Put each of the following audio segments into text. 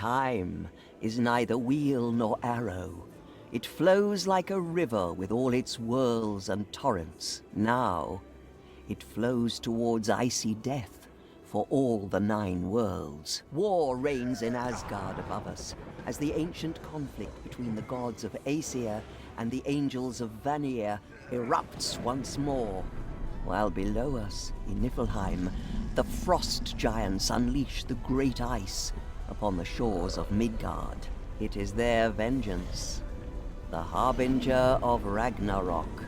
Time is neither wheel nor arrow. It flows like a river with all its whirls and torrents. Now, it flows towards icy death for all the nine worlds. War reigns in Asgard above us as the ancient conflict between the gods of Aesir and the angels of Vanir erupts once more. While below us, in Niflheim, the frost giants unleash the great ice upon the shores of Midgard. It is their vengeance, the harbinger of Ragnarok,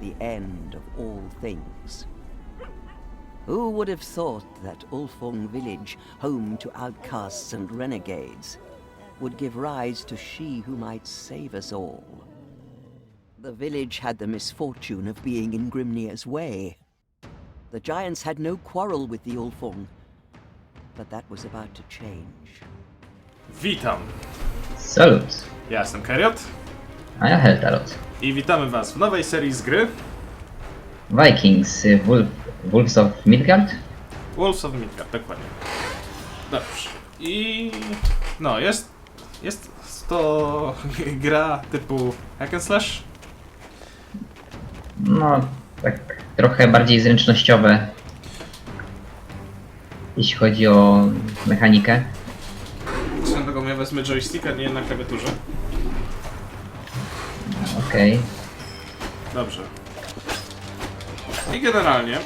the end of all things. Who would have thought that Ulfung village, home to outcasts and renegades, would give rise to she who might save us all? The village had the misfortune of being in Grimnir's way. The giants had no quarrel with the Ulfung, but that was about to change. Witam, Salut. ja jestem Keriot A ja Heltarot. i witamy was w nowej serii z gry Vikings, y, Wolf, Wolves of Midgard? Wolves of Midgard, dokładnie. Dobrze. I no, jest, jest to gra typu hack and slash. No, tak trochę bardziej zręcznościowe. Jeśli chodzi o mechanikę. Drogą ja wezmę joysticka, nie na klawiaturze. Okej. Dobrze. I generalnie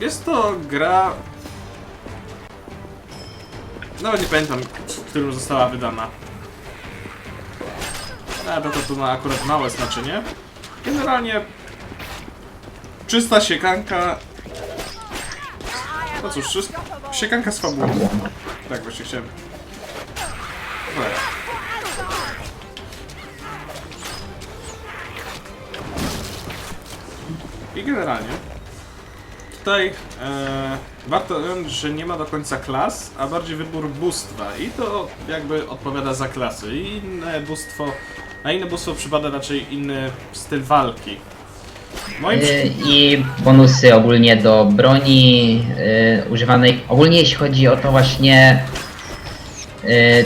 jest to gra. Nawet nie pamiętam, w którym została wydana. Ale to, to ma akurat małe znaczenie. Generalnie czysta siekanka. No cóż, czyst... siekanka z fabułą. Tak właśnie chciałem. Generalnie tutaj e, warto wziąć, że nie ma do końca klas, a bardziej wybór bóstwa i to jakby odpowiada za klasy. I inne bóstwo, na inne bóstwo przypada raczej inny styl walki. Moim Y. I bonusy ogólnie do broni y, używanej. Ogólnie jeśli chodzi o to właśnie y,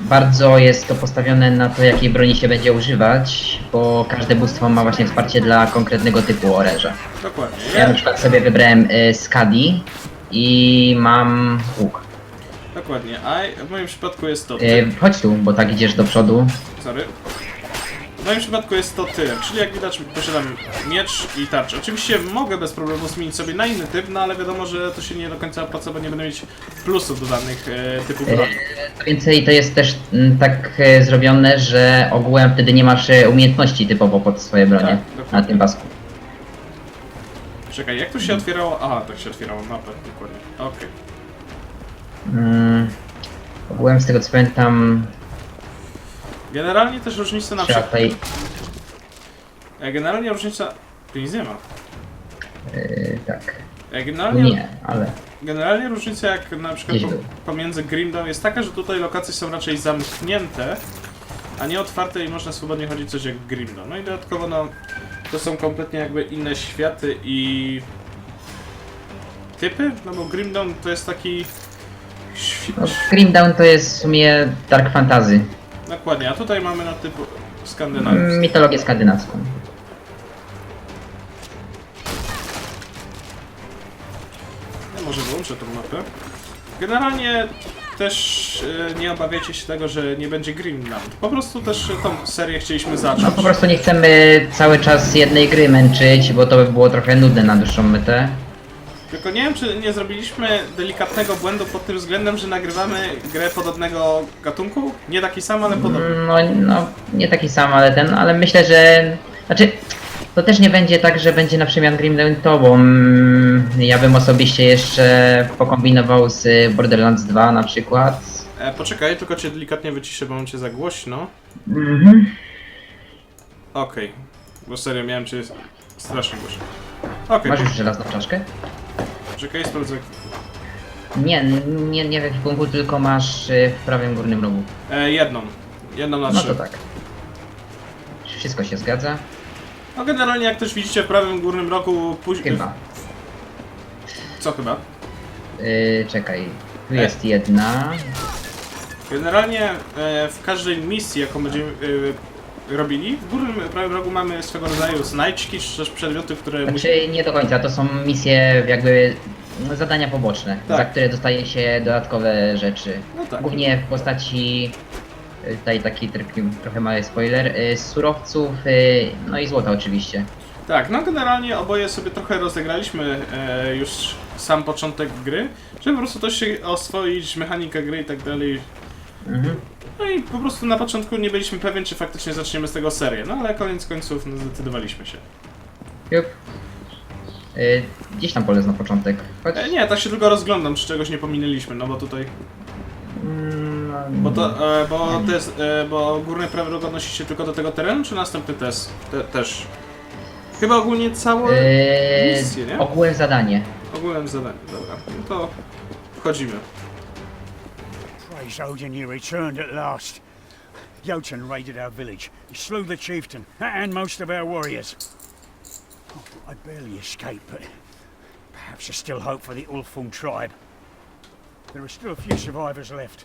bardzo jest to postawione na to jakiej broni się będzie używać, bo każde bóstwo ma właśnie wsparcie dla konkretnego typu oręża. Dokładnie. Ja na przykład sobie wybrałem y, Skadi i mam łuk. dokładnie. A w moim przypadku jest to. Y, chodź tu, bo tak idziesz do przodu. Sorry. W moim przypadku jest to tyle, czyli jak widać posiadam miecz i tarczę. Oczywiście mogę bez problemu zmienić sobie na inny typ, no ale wiadomo, że to się nie do końca opłaca, bo nie będę mieć plusów do danych e, typów Y, broni. Co więcej, to jest też mm, tak y, zrobione, że ogółem wtedy nie masz y, umiejętności typowo pod swoje bronie Tak, na tym pasku. Czekaj, jak to się otwierało? Aha, tak się otwierało mapę, dokładnie. Okej. Mm, ogółem z tego co pamiętam, Generalnie też różnica na przykład... tutaj e, Generalnie różnica... Tu nic nie ma. y, tak, E, Generalnie, nie, ale generalnie różnica jak na przykład po, pomiędzy Grimdą jest taka, że tutaj lokacje są raczej zamknięte, a nie otwarte i można swobodnie chodzić coś jak Grimdo. No i dodatkowo no, to są kompletnie jakby inne światy i typy, no bo Grimdon to jest taki świ- no, Grim Down to jest w sumie Dark Fantasy, Dokładnie, a tutaj mamy na typu skandynawski. mm, mitologię skandynawską. Ja może wyłączę tą mapę. Generalnie też e, nie obawiajcie się tego, że nie będzie Greenland. Po prostu też e, tą serię chcieliśmy zacząć. No po prostu nie chcemy cały czas jednej gry męczyć, bo to by było trochę nudne na dłuższą metę. Tylko nie wiem, czy nie zrobiliśmy delikatnego błędu pod tym względem, że nagrywamy grę podobnego gatunku? Nie taki sam, ale podobny. No, no, nie taki sam, ale ten, ale myślę, że. Znaczy, to też nie będzie tak, że będzie na przemian Grim Dawn to, bo mm, ja bym osobiście jeszcze pokombinował z Borderlands 2 na przykład. E, poczekaj, tylko cię delikatnie wyciszę, bo mam cię za głośno. Mhm. Okej, bo serio, miałem cię strasznie głośno. Okej, Masz już żelazną czaszkę? Poczekaj, sprawdzę. Nie, nie, nie w ekwipunku, tylko masz y, w prawym górnym rogu. E, jedną. Jedną na No trzy. to tak. Wszystko się zgadza? No generalnie jak też widzicie w prawym górnym rogu później... Chyba. Co chyba? Yy, czekaj, tu E. jest jedna. Generalnie e, w każdej misji, jaką będziemy e, robili, w górnym prawym rogu mamy swego rodzaju znajdźki, czy też przedmioty, które. Znaczy nie do końca, to są misje jakby zadania poboczne, Tak. za które dostaje się dodatkowe rzeczy. No tak. Głównie w postaci, y, tutaj taki tr- trochę mały spoiler, y, surowców, y, no i złota oczywiście. Tak, no generalnie oboje sobie trochę rozegraliśmy e, już sam początek gry, żeby po prostu też się oswoić, mechanikę gry i tak dalej. Mhm. No i po prostu na początku nie byliśmy pewni, czy faktycznie zaczniemy z tego serię, no ale koniec końców no, zdecydowaliśmy się. Jup. Y, Gdzieś tam polec na początek. E, nie, tak się tylko rozglądam, czy czegoś nie pominęliśmy, no bo tutaj... Mm, Bo to, e, bo to jest, e, bo górny prawy róg odnosi się tylko do tego terenu, czy następny też? Te, też? Chyba ogólnie całe y, misje, nie? Ogółem zadanie. Ogółem zadanie, dobra. No to wchodzimy. Praise Odin, you returned at last. Jotun raided our village. He slew the chieftain and most of our warriors. Oh, I barely escaped, but perhaps there's still hope for the Ulfung tribe. There are still a few survivors left.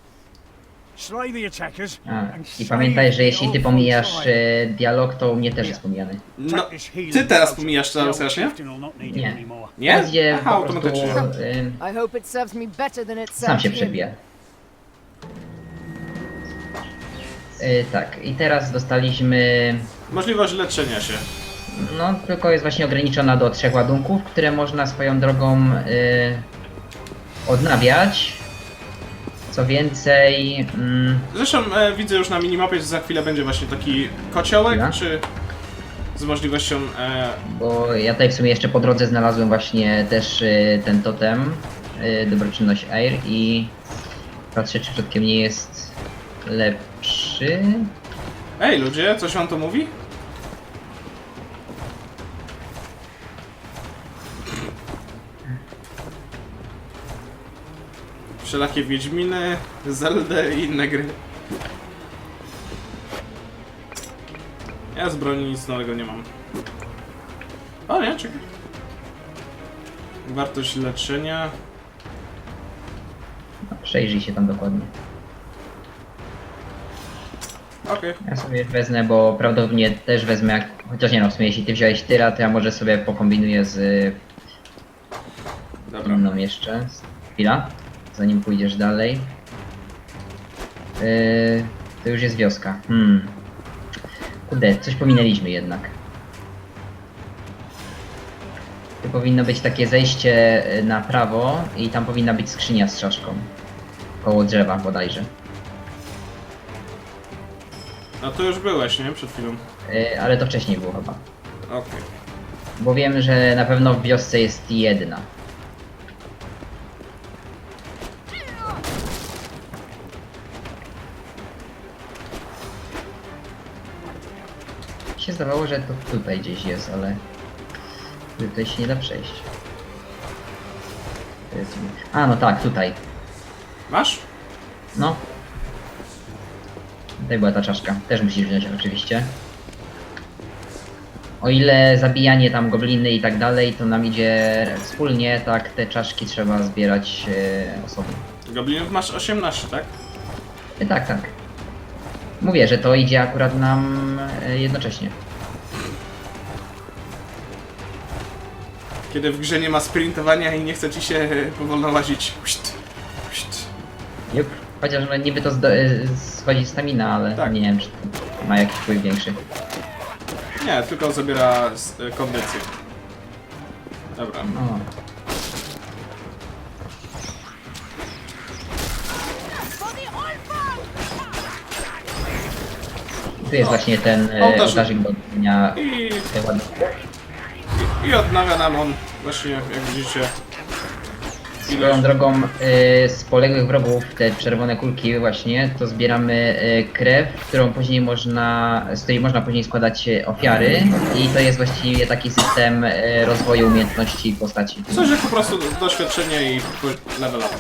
Slay the attackers A, and I save pamiętaj, że the jeśli ty pomijasz tribe. y, dialog, to u mnie też jest pomijany. No, Take this healing ty teraz potion. pomijasz The cały old strasznie? chieftain will not need it Nie. Nie? Teraz Aha, po prostu automatycznie. y, I hope it serves me better than it serves sam się him. przebija. Y, tak, i teraz dostaliśmy Możliwość leczenia się. No, tylko jest właśnie ograniczona do trzech ładunków, które można swoją drogą y, odnawiać. Co więcej, mm, Zresztą e, widzę już na minimapie, że za chwilę będzie właśnie taki kociołek, Chwila. czy z możliwością... E, bo ja tutaj w sumie jeszcze po drodze znalazłem właśnie też y, ten totem, y, dobroczynność Air i patrzę czy przypadkiem nie jest lepszy. Ej ludzie, coś wam to mówi? Wszelakie Wiedźminy, Zelda i inne gry. Ja z broni nic nowego nie mam. O nie, czekaj. Wartość leczenia. No, przejrzyj się tam dokładnie. Okej. Ja sobie wezmę, bo prawdopodobnie też wezmę, jak, chociaż nie no, w sumie jeśli ty wziąłeś tyra, to ja może sobie pokombinuję z Dobra. inną jeszcze. Chwila, zanim pójdziesz dalej. Yy, to już jest wioska. Hmm. Kurde, coś pominęliśmy jednak. Tu powinno być takie zejście y, na prawo i tam powinna być skrzynia z czaszką. Koło drzewa bodajże. No to już byłeś, nie? Przed chwilą. Yy, ale to wcześniej było chyba. Okej. Bo wiem, że na pewno w wiosce jest jedna. Się zdawało, że to tutaj gdzieś jest, ale tutaj się nie da przejść. To jest- A, no tak, tutaj. Masz? No. Tutaj była ta czaszka. Też musisz wziąć oczywiście. O ile zabijanie tam gobliny i tak dalej, to nam idzie wspólnie, tak te czaszki trzeba zbierać e, osobno. Goblinów masz 18, tak? E, tak, tak. Mówię, że to idzie akurat nam e, jednocześnie. Kiedy w grze nie ma sprintowania i nie chce ci się powolno łazić. Chociaż no, niby to zdo- e, schodzi stamina, ale Tak. nie wiem, czy to ma jakiś wpływ większy. Nie, tylko zabiera s- y, kondycję. Dobra. O. Tu jest właśnie ten e, Ołtarz. ołtarzyk do dnia I. I odnawia nam on właśnie, jak widzicie. Swoją drogą y, z poległych wrogów, te czerwone kulki właśnie, to zbieramy y, krew, którą później można, z której można później składać y, ofiary i to jest właściwie taki system y, rozwoju umiejętności postaci. Coś jak po prostu do- doświadczenie i po- level up.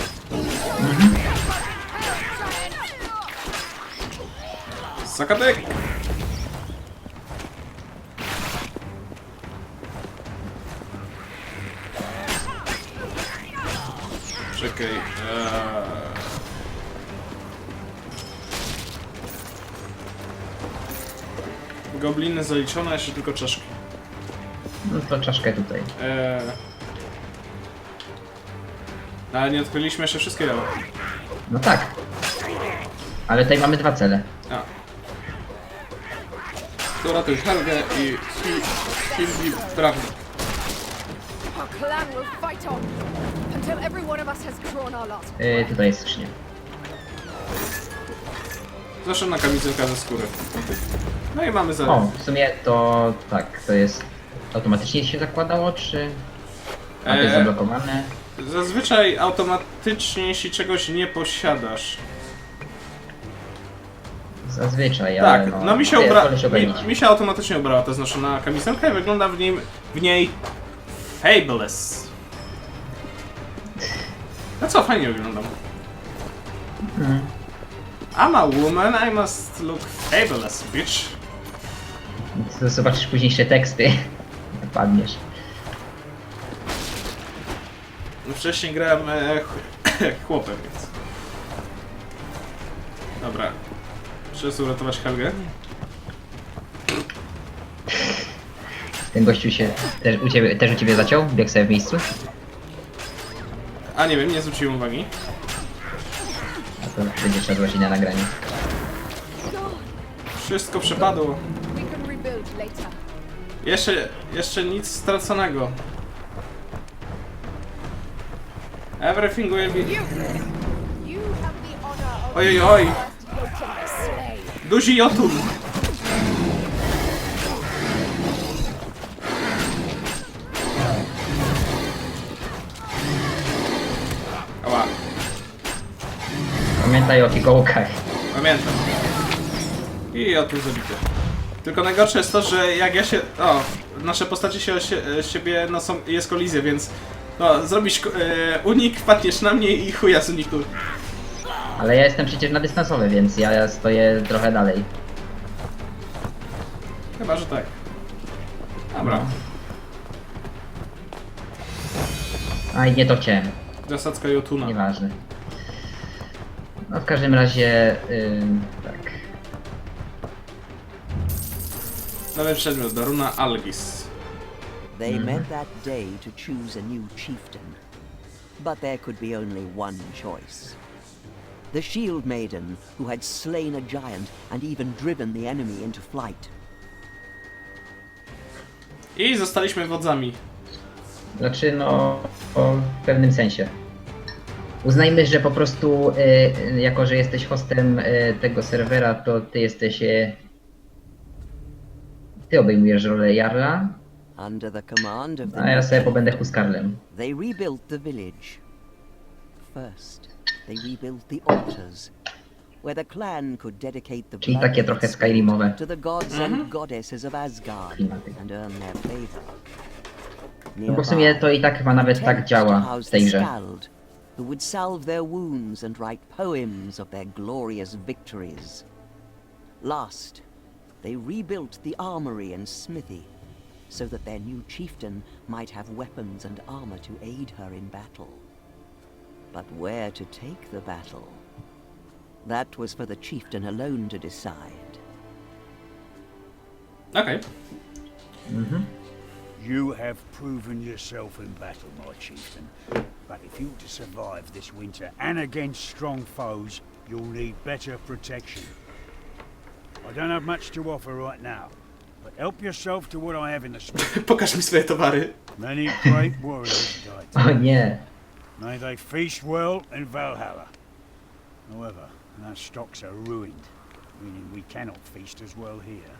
Sakatek! czekaj. Eee... Gobliny zaliczone, jeszcze tylko czaszki. No to czaszkę tutaj. Eee... Ale nie odkryliśmy jeszcze wszystkiego. No tak. Ale tutaj mamy dwa cele. A. To ratuj Helgę i Hilgi Prawnik. Our clan will fight on. Yy, tutaj jest skrzynia. Zawsze na kamizelka ze skóry. No i mamy O, w sumie to tak, to jest automatycznie się zakładało, czy... A to jest Eee. zablokowane? Zazwyczaj automatycznie, jeśli czegoś nie posiadasz. Zazwyczaj, ale Tak, no, mi się się Mi, mi się automatycznie ubrała ta znoszona kamizelka i wygląda w niej... w niej... Fabulous. No co, fajnie wyglądam. Mhm. I'm a woman, I must look fabulous, bitch. To zobaczysz późniejsze teksty. Padniesz. No wcześniej grałem e, ch- chłopem, więc... Dobra. Trzeba uratować Helgę. Ten gościu się też u ciebie, też u ciebie zaciął? Biegł sobie w miejscu? A nie wiem, nie zwróciłem uwagi. A to będzie trzeba zobaczyć na nagraniu. Wszystko przepadło. We can rebuild later. Jeszcze, jeszcze nic straconego. Everything will be... You, you have the honor of Oj, oj, oj. first Jotun slay. Duzi Jotun! Pamiętaj o fikołkach. pamiętam. I Jotun zabity. Tylko najgorsze jest to, że jak ja się... O, nasze postacie się o sie, siebie... No są, jest kolizja, więc... No, zrobisz e, unik, wpadniesz na mnie i chuja z uniku. Ale ja jestem przecież na dystansowe, więc ja stoję trochę dalej. Chyba, że tak. Dobra. Aj, nie to chciałem. Zasadzka Jotuna. Nieważne. No w każdym razie, ym, tak. Nowy przedmiot, Daruna Algis. They met that day to choose a new chieftain. But there could be only one choice. The Shield Maiden, who had slain a giant and even driven the enemy into flight. I zostaliśmy wodzami. Znaczy, no, o, w pewnym sensie. Uznajmy, że po prostu, y, y, jako że jesteś hostem y, tego serwera, to ty jesteś. Y, ty obejmujesz rolę Jarla, Under the command of the a ja sobie pobędę Huskarlem. they rebuilt the village. First, they rebuilt the altars, where the clan could dedicate the Czyli blood takie of trochę its Skyrimowe. to the gods and goddesses of Asgard Klimaty. and earn their favor. No bo w sumie to i tak chyba nawet tak działa w tej grze. Skald, who would salve their wounds and write poems of their glorious victories. Last, they rebuilt the armory and smithy, so that their new chieftain might have weapons and armor to aid her in battle. But where to take the battle? That was for the chieftain alone to decide. Okej. Mm-hmm. You have proven yourself in battle, my chieftain. But if you're to survive this winter and against strong foes, you'll need better protection. I don't have much to offer right now, but help yourself to what I have in the store. Pokaż mi swoje towary. Many great warriors died. O nie! May they feast well in Valhalla. However, our stocks are ruined, meaning we cannot feast as well here.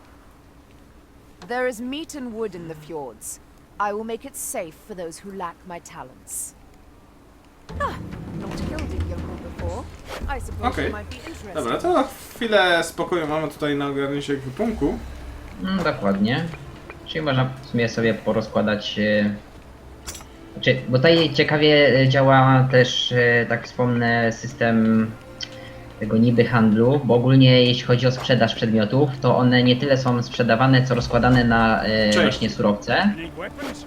There is meat and wood in the fjords. I will make it safe for those who lack my talents. Ah, not killed a yokel before. I suppose Okay. you might be interested. Dobra, to chwilę spokoju mamy tutaj na ogarnięcie ekwipunku. Mm, dokładnie. Czyli można w sumie sobie porozkładać. e, Znaczy, bo tutaj ciekawie e, działa też, e, tak wspomnę, system tego niby handlu, bo ogólnie jeśli chodzi o sprzedaż przedmiotów, to one nie tyle są sprzedawane, co rozkładane na e, Cześć. właśnie surowce.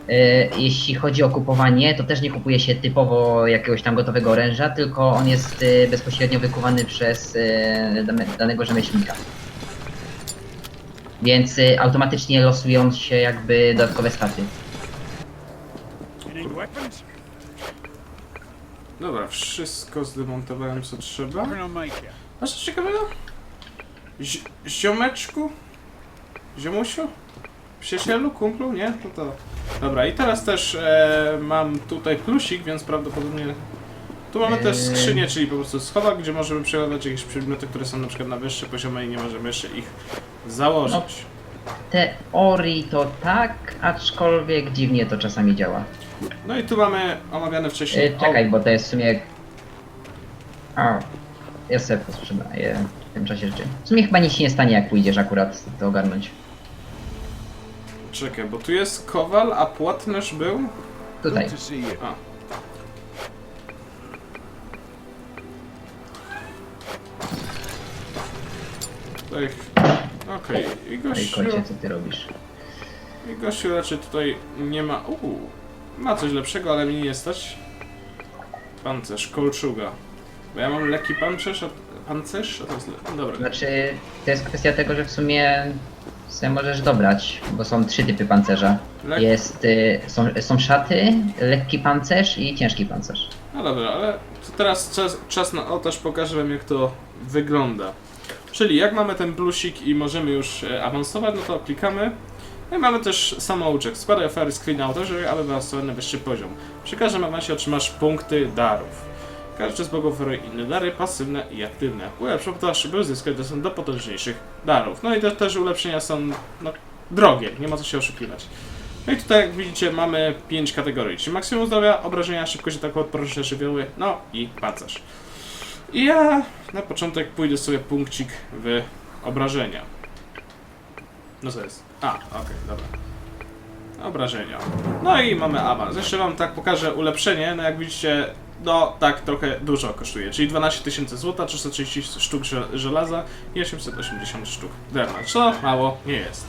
E, Jeśli chodzi o kupowanie, to też nie kupuje się typowo jakiegoś tam gotowego oręża, tylko on jest e, bezpośrednio wykuwany przez dane- danego rzemieślnika. Więc y, automatycznie losują się jakby dodatkowe staty. Need weapons? Dobra, wszystko zdemontowałem co trzeba. Masz coś ciekawego? Zi ziomeczku? Ziomusiu? Przyjacielu? Kumplu? Nie? No to... Dobra, i teraz też e, mam tutaj plusik, więc prawdopodobnie... Tu mamy też Eee. skrzynię, czyli po prostu schowak, gdzie możemy przeładować jakieś przedmioty, które są na przykład na wyższe poziomy i nie możemy jeszcze ich założyć. Teorii to tak, aczkolwiek dziwnie to czasami działa. No i tu mamy omawiane wcześniej... Y, czekaj, bo to jest w sumie... A, ja sobie posprzedaję w tym czasie rzeczy. W sumie chyba nic się nie stanie, jak pójdziesz akurat to ogarnąć. O, czekaj, bo tu jest kowal, a płatnerz był? Tutaj. A. Tutaj... Okej, i Ej, gościu... kocie, co ty robisz? I gościu raczej tutaj nie ma... Uuu, ma coś lepszego, ale mnie nie stać. Pancerz, kolczuga. Bo ja mam lekki pancerz, a... Pancerz? A to jest... Le... Dobra. Znaczy, to jest kwestia tego, że w sumie sobie możesz dobrać, bo są trzy typy pancerza. Lek- Jest, y, są, są szaty, lekki pancerz i ciężki pancerz. No dobra, ale to teraz czas, czas na ołtarz pokażę wam jak to wygląda. Czyli jak mamy ten plusik i możemy już e, awansować, no to klikamy. No i mamy też samouczek. Spadaj ofiary z na ołtarze, aby awansować na wyższy poziom. Przy każdym awansie otrzymasz punkty darów. Każdy z bogów oferuje inne dary, pasywne i aktywne. Ulepsz ołtarz, by uzyskać dostęp do potężniejszych darów. No i te też ulepszenia są no, drogie, nie ma co się oszukiwać. No i tutaj jak widzicie mamy 5 kategorii, czyli maksimum zdrowia, obrażenia, szybkość ataku, odporność na żywioły, no i pancerz. I ja na początek pójdę sobie punkcik w obrażenia. No co jest? A, okej, dobra. Obrażenia. No i mamy awans. Jeszcze wam tak pokażę ulepszenie, no jak widzicie, no tak trochę dużo kosztuje, czyli 12 tysięcy złota, 330 sztuk żel- żelaza i 880 sztuk drewna, co mało nie jest.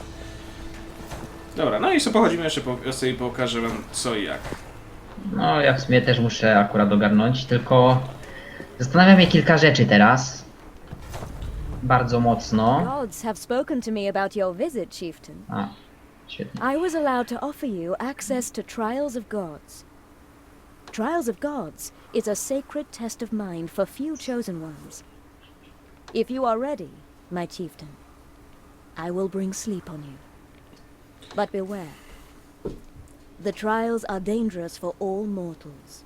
Dobra, no i sobie pochodzimy jeszcze po wiosce i pokażę wam co i jak. No, ja w sumie też muszę akurat ogarnąć, tylko zastanawia mnie kilka rzeczy teraz. Bardzo mocno. Gods have spoken to me about your visit, chieftain. A, świetnie. I was allowed to offer you access to Trials of Gods. Trials of Gods is a sacred test of mind for few chosen ones. If you are ready, my chieftain, I will bring sleep on you. But beware. The trials are dangerous for all mortals.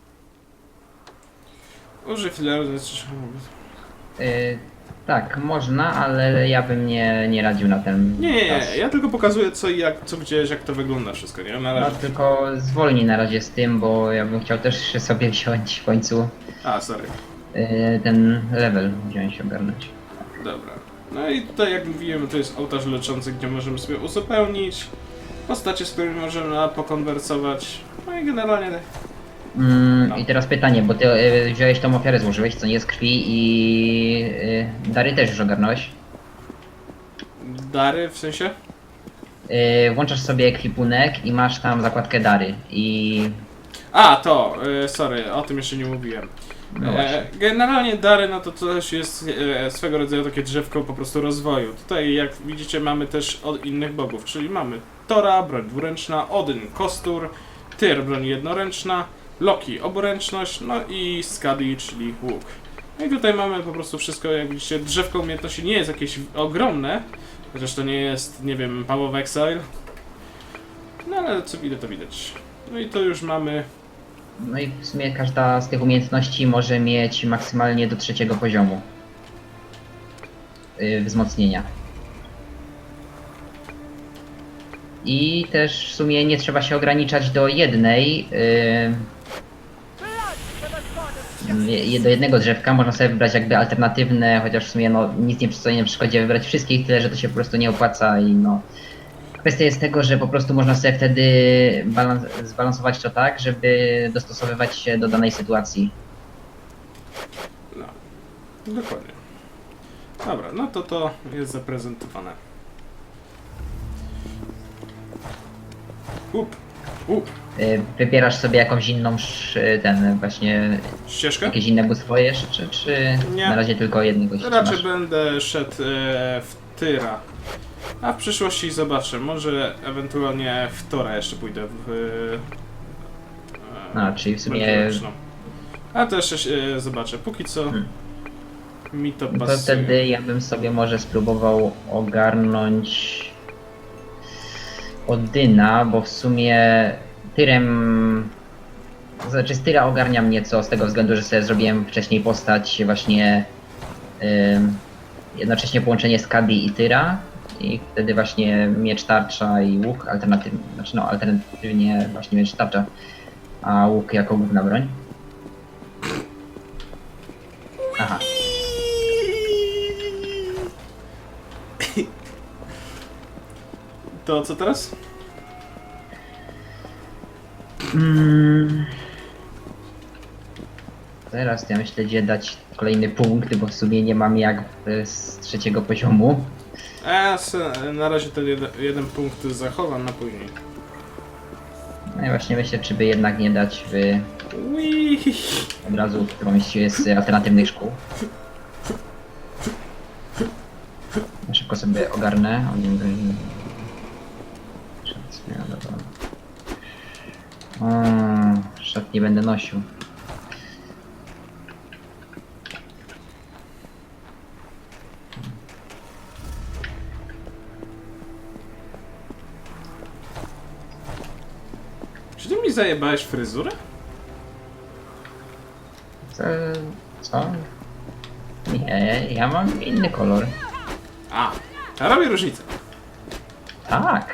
Użyj filaru, Y, tak, można, ale ja bym nie, nie radził na ten Nie, nie, czas. nie, ja tylko pokazuję co i jak, co gdzieś, jak to wygląda wszystko, nie? Na No razie. tylko zwolnij na razie z tym, bo ja bym chciał też sobie wziąć w końcu A, sorry. y, ten level, wziąć ogarnąć. Dobra. No i tutaj, jak mówiłem, to jest ołtarz leczący, gdzie możemy sobie uzupełnić postacie, z którymi możemy pokonwersować. No i generalnie Mm, No. I teraz pytanie, bo ty y, wziąłeś tą ofiarę, złożyłeś, co nie z krwi i y, dary też już ogarnąłeś. dary, w sensie? Y, włączasz sobie ekwipunek i masz tam zakładkę dary i... A, to, e, sorry, o tym jeszcze nie mówiłem. No właśnie. E, generalnie dary, no to też jest e, swego rodzaju takie drzewko po prostu rozwoju. Tutaj, jak widzicie, mamy też od innych bogów, czyli mamy Tora, broń dwuręczna, Odyn, kostur, Tyr, broń jednoręczna, Loki, oboręczność, no i Skadi, czyli łuk. No i tutaj mamy po prostu wszystko, jak widzicie, drzewko umiejętności nie jest jakieś ogromne, chociaż to nie jest, nie wiem, Power of Exile. No ale co widać, to widać. No i to już mamy No i w sumie każda z tych umiejętności może mieć maksymalnie do trzeciego poziomu y, wzmocnienia. I też w sumie nie trzeba się ograniczać do jednej. y, je- do jednego drzewka można sobie wybrać jakby alternatywne, chociaż w sumie no, nic nie stoi na przeszkodzie wybrać wszystkich, tyle że to się po prostu nie opłaca i no. Kwestia jest tego, że po prostu można sobie wtedy balans, zbalansować to tak, żeby dostosowywać się do danej sytuacji. No, dokładnie. Dobra, no to to jest zaprezentowane. Up, up, Y, Wybierasz sobie jakąś inną, sz- ten właśnie, ścieżkę? jakieś inne bóstwo jeszcze, czy, czy Nie. na razie tylko jednego się Raczej trzymasz? będę szedł e, w tyra. A w przyszłości zobaczę, może ewentualnie w Tora jeszcze pójdę w... e, A, czyli w sumie-. A to jeszcze się zobaczę. Póki co mi to No to pasuje. wtedy ja bym sobie może spróbował ogarnąć Odyna, bo w sumie Tyrem... Znaczy z Tyra ogarnia mnie co z tego względu, że sobie zrobiłem wcześniej postać właśnie jednocześnie połączenie z Kadi i Tyra i wtedy właśnie miecz tarcza i łuk alternatywnie, znaczy no alternatywnie właśnie miecz tarcza, a łuk jako główna broń. To co teraz? Mm. Teraz ja myślę, gdzie dać kolejny punkt, bo w sumie nie mam jak e, z trzeciego poziomu. A ja se, na razie ten jeden, jeden punkt zachowam na później. No i właśnie myślę, czy by jednak nie dać w, Ui. od razu w którąś z alternatywnych szkół. Szybko sobie ogarnę. Szat, dobra. O, szat nie będę nosił. Czy ty mi zajebałeś fryzurę? Co? Co? Nie, ja mam inny kolor. A, a robi różnicę. Tak.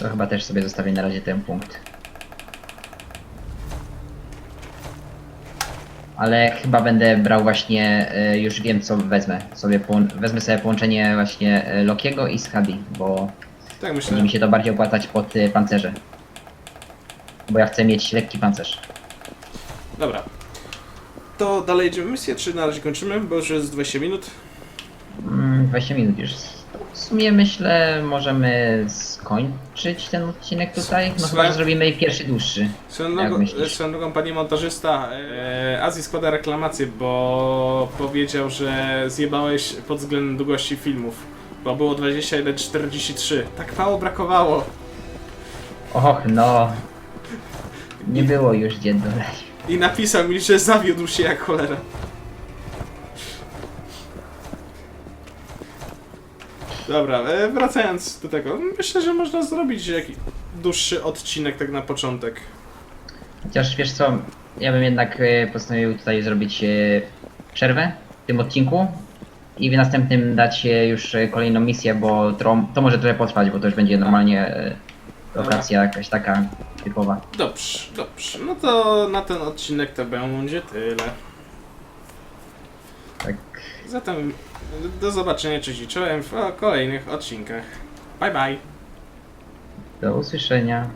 Co, chyba też sobie zostawię na razie ten punkt. Ale chyba będę brał właśnie, e, już wiem co wezmę. Sobie połą- wezmę sobie połączenie właśnie e, Lokiego i Skadi, bo Tak myślę. mi się to bardziej opłacać pod e, pancerze. Bo ja chcę mieć lekki pancerz. Dobra. To dalej idziemy misję, czy na razie kończymy? Bo już jest 20 minut. Mm, 20 minut już. W sumie myślę, możemy skończyć ten odcinek tutaj. No chyba, że zrobimy pierwszy dłuższy. Swoją Jak drogą, myślisz? swoją drogą panie montażysta, e, Azji składa reklamację, bo powiedział, że zjebałeś pod względem długości filmów. Bo było 21.43. Tak mało brakowało. Och no. Nie było już gdzie dodać. I napisał mi, że zawiódł się jak cholera. Dobra, e, wracając do tego, myślę, że można zrobić jakiś dłuższy odcinek tak na początek. Chociaż wiesz co, ja bym jednak e, postanowił tutaj zrobić e, przerwę w tym odcinku i w następnym dać e, już e, kolejną misję, bo to, to może trochę potrwać, bo to już będzie normalnie e, lokacja jakaś taka typowa. Dobrze, dobrze. No to na ten odcinek to będzie tyle. Tak. Zatem do zobaczenia, cześć i czołem w kolejnych odcinkach. Bye bye. Do usłyszenia.